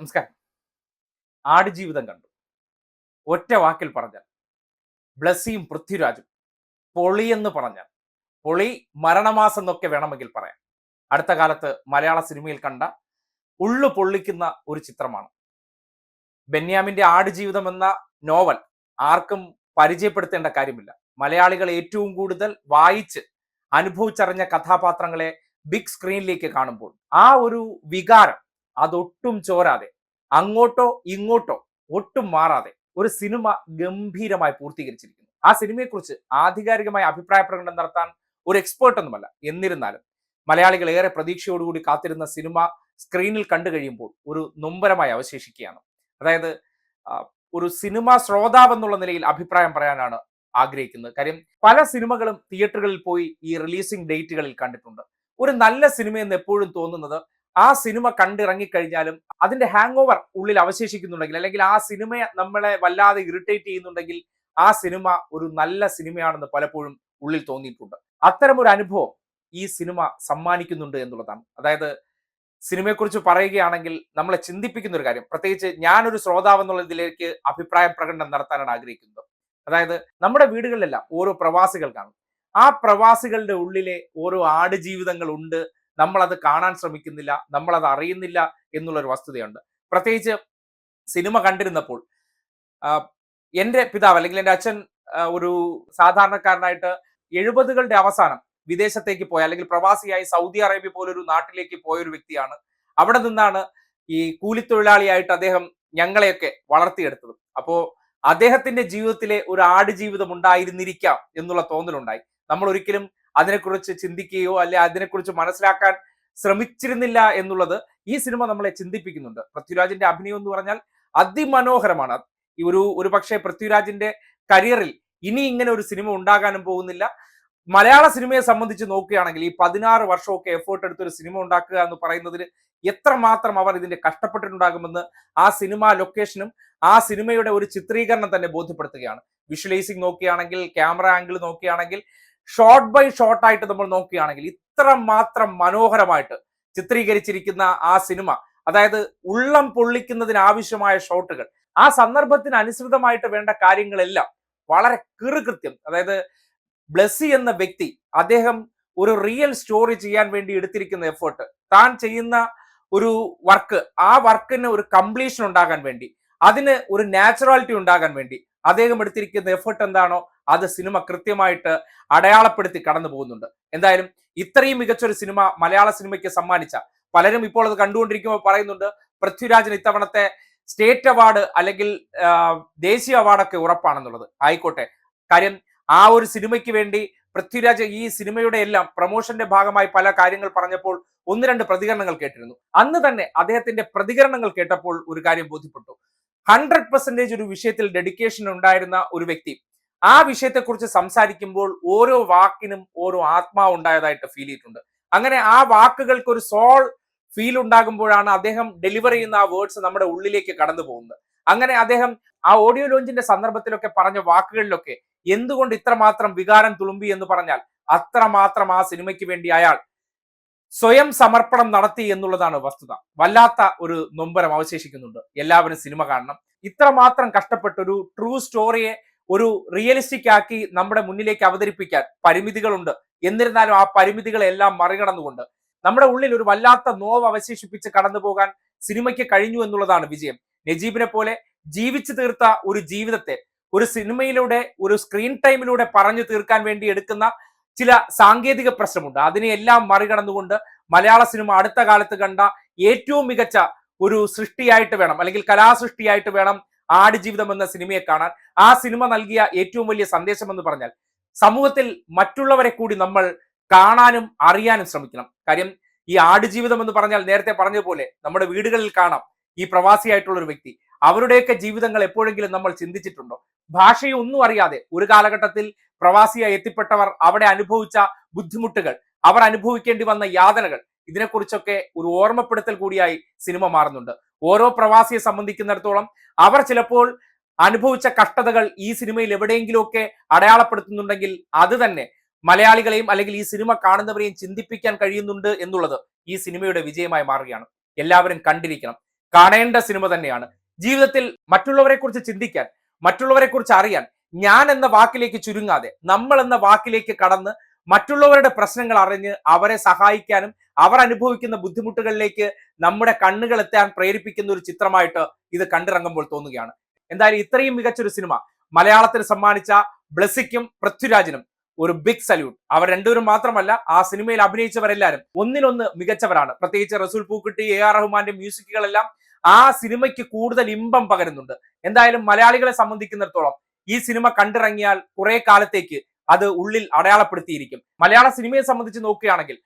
നമസ്കാരം. ആടുജീവിതം കണ്ടു. ഒറ്റ വാക്കിൽ പറഞ്ഞാൽ ബ്ലസ്സിയും പൃഥ്വിരാജും പൊളി എന്ന് പറഞ്ഞാൽ പൊളി മരണമാസം എന്നൊക്കെ വേണമെങ്കിൽ പറയാം. അടുത്ത കാലത്ത് മലയാള സിനിമയിൽ കണ്ട ഉള്ളു പൊള്ളിക്കുന്ന ഒരു ചിത്രമാണ്. ബെന്യാമിന്റെ ആടുജീവിതം എന്ന നോവൽ ആർക്കും പരിചയപ്പെടുത്തേണ്ട കാര്യമില്ല. മലയാളികൾ ഏറ്റവും കൂടുതൽ വായിച്ച് അനുഭവിച്ചറിഞ്ഞ കഥാപാത്രങ്ങളെ ബിഗ് സ്ക്രീനിലേക്ക് കാണുമ്പോൾ ആ ഒരു വികാരം അതൊട്ടും ചോരാതെ അങ്ങോട്ടോ ഇങ്ങോട്ടോ ഒട്ടും മാറാതെ ഒരു സിനിമ ഗംഭീരമായി പൂർത്തീകരിച്ചിരിക്കുന്നു. ആ സിനിമയെക്കുറിച്ച് ആധികാരികമായ അഭിപ്രായ പ്രകടനം നടത്താൻ ഒരു എക്സ്പേർട്ട് ഒന്നുമല്ല. എന്നിരുന്നാലും മലയാളികൾ ഏറെ പ്രതീക്ഷയോടുകൂടി കാത്തിരുന്ന സിനിമ സ്ക്രീനിൽ കണ്ടു കഴിയുമ്പോൾ ഒരു നൊമ്പരമായി അവശേഷിക്കുകയാണ്. അതായത് ഒരു സിനിമ ശ്രോതാവ് എന്നുള്ള നിലയിൽ അഭിപ്രായം പറയാനാണ് ആഗ്രഹിക്കുന്നത്. കാര്യം പല സിനിമകളും തിയേറ്ററുകളിൽ പോയി ഈ റിലീസിംഗ് ഡേറ്റുകളിൽ കണ്ടിട്ടുണ്ട്. ഒരു നല്ല സിനിമയെന്ന് എപ്പോഴും തോന്നുന്നത് ആ സിനിമ കണ്ടിറങ്ങിക്കഴിഞ്ഞാലും അതിന്റെ ഹാങ് ഓവർ ഉള്ളിൽ അവശേഷിക്കുന്നുണ്ടെങ്കിൽ അല്ലെങ്കിൽ ആ സിനിമയെ നമ്മളെ വല്ലാതെ ഇറിറ്റേറ്റ് ചെയ്യുന്നുണ്ടെങ്കിൽ ആ സിനിമ ഒരു നല്ല സിനിമയാണെന്ന് പലപ്പോഴും ഉള്ളിൽ തോന്നിയിട്ടുണ്ട്. അത്തരം ഒരു അനുഭവം ഈ സിനിമ സമ്മാനിക്കുന്നുണ്ട് എന്നുള്ളതാണ്. അതായത് സിനിമയെക്കുറിച്ച് പറയുകയാണെങ്കിൽ നമ്മളെ ചിന്തിപ്പിക്കുന്ന ഒരു കാര്യം. പ്രത്യേകിച്ച് ഞാനൊരു ശ്രോതാവ് എന്നുള്ള ഇതിലേക്ക് അഭിപ്രായ പ്രകടനം നടത്താനാണ് ആഗ്രഹിക്കുന്നത്. അതായത് നമ്മുടെ വീടുകളിലെല്ലാം ഓരോ പ്രവാസികൾ കാണും. ആ പ്രവാസികളുടെ ഉള്ളിലെ ഓരോ ആടുജീവിതങ്ങൾ ഉണ്ട് നമ്മളത് കാണാൻ ശ്രമിക്കുന്നില്ല നമ്മളത് അറിയുന്നില്ല എന്നുള്ളൊരു വസ്തുതയുണ്ട്. പ്രത്യേകിച്ച് സിനിമ കണ്ടിരുന്നപ്പോൾ എന്റെ പിതാവ് അല്ലെങ്കിൽ എന്റെ അച്ഛൻ ഒരു സാധാരണക്കാരനായിട്ട് എഴുപതുകളുടെ അവസാനം വിദേശത്തേക്ക് പോയ അല്ലെങ്കിൽ പ്രവാസിയായി സൗദി അറേബ്യ പോലൊരു നാട്ടിലേക്ക് പോയ ഒരു വ്യക്തിയാണ്. അവിടെ നിന്നാണ് ഈ കൂലിത്തൊഴിലാളിയായിട്ട് അദ്ദേഹം ഞങ്ങളെയൊക്കെ വളർത്തിയെടുത്തത്. അപ്പോൾ അദ്ദേഹത്തിന്റെ ജീവിതത്തിലെ ഒരു ആടുജീവിതം ഉണ്ടായിരുന്നിരിക്കാം എന്നുള്ള തോന്നലുണ്ടായി. നമ്മൾ ഒരിക്കലും അതിനെക്കുറിച്ച് ചിന്തിക്കുകയോ അല്ലെ അതിനെക്കുറിച്ച് മനസ്സിലാക്കാൻ ശ്രമിച്ചിരുന്നില്ല എന്നുള്ളത് ഈ സിനിമ നമ്മളെ ചിന്തിപ്പിക്കുന്നുണ്ട്. പൃഥ്വിരാജിന്റെ അഭിനയം എന്ന് പറഞ്ഞാൽ അതിമനോഹരമാണ്. ഈ ഒരു ഒരു പക്ഷേ പൃഥ്വിരാജിന്റെ കരിയറിൽ ഇനി ഇങ്ങനെ ഒരു സിനിമ ഉണ്ടാകാനും പോകുന്നില്ല. മലയാള സിനിമയെ സംബന്ധിച്ച് നോക്കുകയാണെങ്കിൽ ഈ പതിനാറ് വർഷമൊക്കെ എഫേർട്ട് എടുത്ത് ഒരു സിനിമ ഉണ്ടാക്കുക എന്ന് പറയുന്നതിന് എത്രമാത്രം അവർ ഇതിന്റെ കഷ്ടപ്പെട്ടിട്ടുണ്ടാകുമെന്ന് ആ സിനിമ ലൊക്കേഷനും ആ സിനിമയുടെ ഒരു ചിത്രീകരണം തന്നെ ബോധ്യപ്പെടുത്തുകയാണ്. വിഷ്വലൈസിങ് നോക്കുകയാണെങ്കിൽ ക്യാമറ ആംഗിൾ നോക്കുകയാണെങ്കിൽ ഷോട്ട് ബൈ ഷോർട്ട് ആയിട്ട് നമ്മൾ നോക്കുകയാണെങ്കിൽ ഇത്ര മാത്രം മനോഹരമായിട്ട് ചിത്രീകരിച്ചിരിക്കുന്ന ആ സിനിമ അതായത് ഉള്ളം പൊള്ളിക്കുന്നതിന് ആവശ്യമായ ഷോട്ടുകൾ ആ സന്ദർഭത്തിന് അനുസൃതമായിട്ട് വേണ്ട കാര്യങ്ങളെല്ലാം വളരെ കീറുകൃത്യം അതായത് ബ്ലസ്സി എന്ന വ്യക്തി അദ്ദേഹം ഒരു റിയൽ സ്റ്റോറി ചെയ്യാൻ വേണ്ടി എടുത്തിരിക്കുന്ന എഫേർട്ട് താൻ ചെയ്യുന്ന ഒരു വർക്ക് ആ വർക്കിന് ഒരു കംപ്ലീഷൻ ഉണ്ടാകാൻ വേണ്ടി അതിന് ഒരു നാച്ചുറാലിറ്റി ഉണ്ടാകാൻ വേണ്ടി അദ്ദേഹം എടുത്തിരിക്കുന്ന എഫേർട്ട് എന്താണോ അത് സിനിമ കൃത്യമായിട്ട് അടയാളപ്പെടുത്തി കടന്നു പോകുന്നുണ്ട്. എന്തായാലും ഇത്രയും മികച്ചൊരു സിനിമ മലയാള സിനിമയ്ക്ക് സമ്മാനിച്ച പലരും ഇപ്പോൾ അത് കണ്ടുകൊണ്ടിരിക്കുമ്പോൾ പറയുന്നുണ്ട് പൃഥ്വിരാജൻ ഇത്തവണത്തെ സ്റ്റേറ്റ് അവാർഡ് അല്ലെങ്കിൽ ദേശീയ അവാർഡൊക്കെ ഉറപ്പാണെന്നുള്ളത്. ആയിക്കോട്ടെ. കാര്യം ആ ഒരു സിനിമയ്ക്ക് വേണ്ടി പൃഥ്വിരാജ് ഈ സിനിമയുടെ എല്ലാം പ്രൊമോഷന്റെ ഭാഗമായി പല കാര്യങ്ങൾ പറഞ്ഞപ്പോൾ ഒന്ന് രണ്ട് പ്രതികരണങ്ങൾ കേട്ടിരുന്നു. അന്ന് തന്നെ അദ്ദേഹത്തിന്റെ പ്രതികരണങ്ങൾ കേട്ടപ്പോൾ ഒരു കാര്യം ബോധ്യപ്പെട്ടു. ഹൺഡ്രഡ് പെർസെന്റേജ് ഒരു വിഷയത്തിൽ ഡെഡിക്കേഷൻ ഉണ്ടായിരുന്ന ഒരു വ്യക്തി ആ വിഷയത്തെക്കുറിച്ച് സംസാരിക്കുമ്പോൾ ഓരോ വാക്കിനും ഓരോ ആത്മാവ് ഉണ്ടായതായിട്ട് ഫീൽ ചെയ്തിട്ടുണ്ട്. അങ്ങനെ ആ വാക്കുകൾക്ക് ഒരു സോൾ ഫീൽ ഉണ്ടാകുമ്പോഴാണ് അദ്ദേഹം ഡെലിവർ ചെയ്യുന്ന ആ വേർഡ്സ് നമ്മുടെ ഉള്ളിലേക്ക് കടന്നു പോകുന്നത്. അങ്ങനെ അദ്ദേഹം ആ ഓഡിയോ ലോഞ്ചിന്റെ സന്ദർഭത്തിലൊക്കെ പറഞ്ഞ വാക്കുകളിലൊക്കെ എന്തുകൊണ്ട് ഇത്രമാത്രം വികാരം തുളുമ്പി എന്ന് പറഞ്ഞാൽ അത്രമാത്രം ആ സിനിമയ്ക്ക് വേണ്ടി അയാൾ സ്വയം സമർപ്പണം നടത്തി എന്നുള്ളതാണ് വസ്തുത. വല്ലാത്ത ഒരു നൊമ്പരം അവശേഷിക്കുന്നുണ്ട്. എല്ലാവരും സിനിമ കാണണം. ഇത്രമാത്രം കഷ്ടപ്പെട്ട ഒരു ട്രൂ സ്റ്റോറിയെ ഒരു റിയലിസ്റ്റിക് ആക്കി നമ്മുടെ മുന്നിലേക്ക് അവതരിപ്പിക്കാൻ പരിമിതികളുണ്ട്. എന്നിരുന്നാലും ആ പരിമിതികളെല്ലാം മറികടന്നുകൊണ്ട് നമ്മുടെ ഉള്ളിൽ ഒരു വല്ലാത്ത നോവ് അവശേഷിപ്പിച്ച് കടന്നു പോകാൻ സിനിമയ്ക്ക് കഴിഞ്ഞു എന്നുള്ളതാണ് വിജയം. നജീബിനെ പോലെ ജീവിച്ചു തീർത്ത ഒരു ജീവിതത്തെ ഒരു സിനിമയിലൂടെ ഒരു സ്ക്രീൻ ടൈമിലൂടെ പറഞ്ഞു തീർക്കാൻ വേണ്ടി എടുക്കുന്ന ചില സാങ്കേതിക പ്രശ്നമുണ്ട്. അതിനെയെല്ലാം മറികടന്നുകൊണ്ട് മലയാള സിനിമ അടുത്ത കാലത്ത് കണ്ട ഏറ്റവും മികച്ച ഒരു സൃഷ്ടിയായിട്ട് വേണം അല്ലെങ്കിൽ കലാസൃഷ്ടിയായിട്ട് വേണം ആടുജീവിതം എന്ന സിനിമയെ കാണാൻ ആ സിനിമ നൽകിയ ഏറ്റവും വലിയ സന്ദേശം എന്ന് പറഞ്ഞാൽ സമൂഹത്തിൽ മറ്റുള്ളവരെ കൂടി നമ്മൾ കാണാനും അറിയാനും ശ്രമിക്കണം. കാര്യം ഈ ആടുജീവിതം എന്ന് പറഞ്ഞാൽ നേരത്തെ പറഞ്ഞതുപോലെ നമ്മുടെ വീടുകളിൽ കാണാം ഈ പ്രവാസിയായിട്ടുള്ള ഒരു വ്യക്തി. അവരുടെയൊക്കെ ജീവിതങ്ങൾ എപ്പോഴെങ്കിലും നമ്മൾ ചിന്തിച്ചിട്ടുണ്ടോ? ഭാഷയെ ഒന്നും അറിയാതെ ഒരു കാലഘട്ടത്തിൽ പ്രവാസിയായി എത്തിപ്പെട്ടവർ അവിടെ അനുഭവിച്ച ബുദ്ധിമുട്ടുകൾ അവർ അനുഭവിക്കേണ്ടി വന്ന യാതനകൾ ഇതിനെക്കുറിച്ചൊക്കെ ഒരു ഓർമ്മപ്പെടുത്തൽ കൂടിയായി സിനിമ മാറുന്നുണ്ട്. ഓരോ പ്രവാസിയെ സംബന്ധിക്കുന്നിടത്തോളം അവർ ചിലപ്പോൾ അനുഭവിച്ച കഷ്ടതകൾ ഈ സിനിമയിൽ എവിടെയെങ്കിലുമൊക്കെ അടയാളപ്പെടുത്തുന്നുണ്ടെങ്കിൽ അത് തന്നെ മലയാളികളെയും അല്ലെങ്കിൽ ഈ സിനിമ കാണുന്നവരെയും ചിന്തിപ്പിക്കാൻ കഴിയുന്നുണ്ട് എന്നുള്ളത് ഈ സിനിമയുടെ വിജയമായി മാറുകയാണ്. എല്ലാവരും കണ്ടിരിക്കണം. കാണേണ്ട സിനിമ തന്നെയാണ്. ജീവിതത്തിൽ മറ്റുള്ളവരെ കുറിച്ച് ചിന്തിക്കാൻ മറ്റുള്ളവരെ കുറിച്ച് അറിയാൻ ഞാൻ എന്ന വാക്കിലേക്ക് ചുരുങ്ങാതെ നമ്മൾ എന്ന വാക്കിലേക്ക് കടന്ന് മറ്റുള്ളവരുടെ പ്രശ്നങ്ങൾ അറിഞ്ഞ് അവരെ സഹായിക്കാനും അവർ അനുഭവിക്കുന്ന ബുദ്ധിമുട്ടുകളിലേക്ക് നമ്മുടെ കണ്ണുകൾ എത്താൻ പ്രേരിപ്പിക്കുന്ന ഒരു ചിത്രമായിട്ട് ഇത് കണ്ടിറങ്ങുമ്പോൾ തോന്നുകയാണ്. എന്തായാലും ഇത്രയും മികച്ചൊരു സിനിമ മലയാളത്തിന് സമ്മാനിച്ച ബ്ലസിക്കും പൃഥ്വിരാജിനും ഒരു ബിഗ് സല്യൂട്ട് അവർ രണ്ടുപേരും മാത്രമല്ല ആ സിനിമയിൽ അഭിനയിച്ചവരെല്ലാവരും ഒന്നിനൊന്ന് മികച്ചവരാണ്. പ്രത്യേകിച്ച് റസൂൽ പൂക്കുട്ടി എ ആർ റഹ്മാന്റെ മ്യൂസിക്കുകളെല്ലാം ആ സിനിമയ്ക്ക് കൂടുതൽ ഇമ്പം പകരുന്നുണ്ട്. എന്തായാലും മലയാളികളെ സംബന്ധിക്കുന്നിടത്തോളം ഈ സിനിമ കണ്ടിറങ്ങിയാൽ കുറെ കാലത്തേക്ക് അത് ഉള്ളിൽ അടയാളപ്പെടുത്തിയിരിക്കും. മലയാള സിനിമയെ സംബന്ധിച്ച് നോക്കുകയാണെങ്കിൽ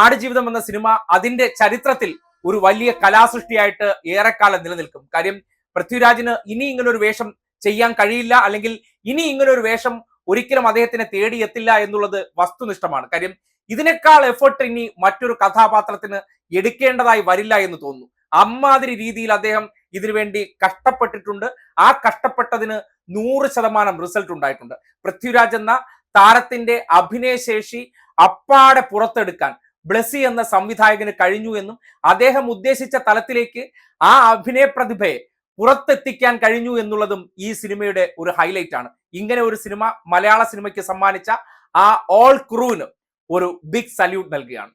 ആടുജീവിതം എന്ന സിനിമ അതിന്റെ ചരിത്രത്തിൽ ഒരു വലിയ കലാസൃഷ്ടിയായിട്ട് ഏറെക്കാലം നിലനിൽക്കും. കാര്യം പൃഥ്വിരാജിന് ഇനി ഇങ്ങനൊരു വേഷം ചെയ്യാൻ കഴിയില്ല അല്ലെങ്കിൽ ഇനി ഇങ്ങനൊരു വേഷം ഒരിക്കലും അദ്ദേഹത്തിനെ തേടിയെത്തില്ല എന്നുള്ളത് വസ്തുനിഷ്ഠമാണ്. കാര്യം ഇതിനേക്കാൾ എഫേർട്ട് ഇനി മറ്റൊരു കഥാപാത്രത്തിന് എടുക്കേണ്ടതായി വരില്ല എന്ന് തോന്നുന്നു. അമ്മാതിരി രീതിയിൽ അദ്ദേഹം ഇതിനുവേണ്ടി കഷ്ടപ്പെട്ടിട്ടുണ്ട്. ആ കഷ്ടപ്പെട്ടതിന് നൂറ് ശതമാനം റിസൾട്ട് ഉണ്ടായിട്ടുണ്ട്. പൃഥ്വിരാജ് എന്ന താരത്തിന്റെ അഭിനയശേഷി അപ്പാടെ പുറത്തെടുക്കാൻ ബ്ലസി എന്ന സംവിധായകന് കഴിഞ്ഞു എന്നും അദ്ദേഹം ഉദ്ദേശിച്ച തലത്തിലേക്ക് ആ അഭിനയ പ്രതിഭയെ പുറത്തെത്തിക്കാൻ കഴിഞ്ഞു എന്നുള്ളതും ഈ സിനിമയുടെ ഒരു ഹൈലൈറ്റ് ആണ്. ഇങ്ങനെ ഒരു സിനിമ മലയാള സിനിമയ്ക്ക് സമ്മാനിച്ച ആ ഓൾ ക്രൂവിന് ഒരു ബിഗ് സല്യൂട്ട് നൽകുകയാണ്.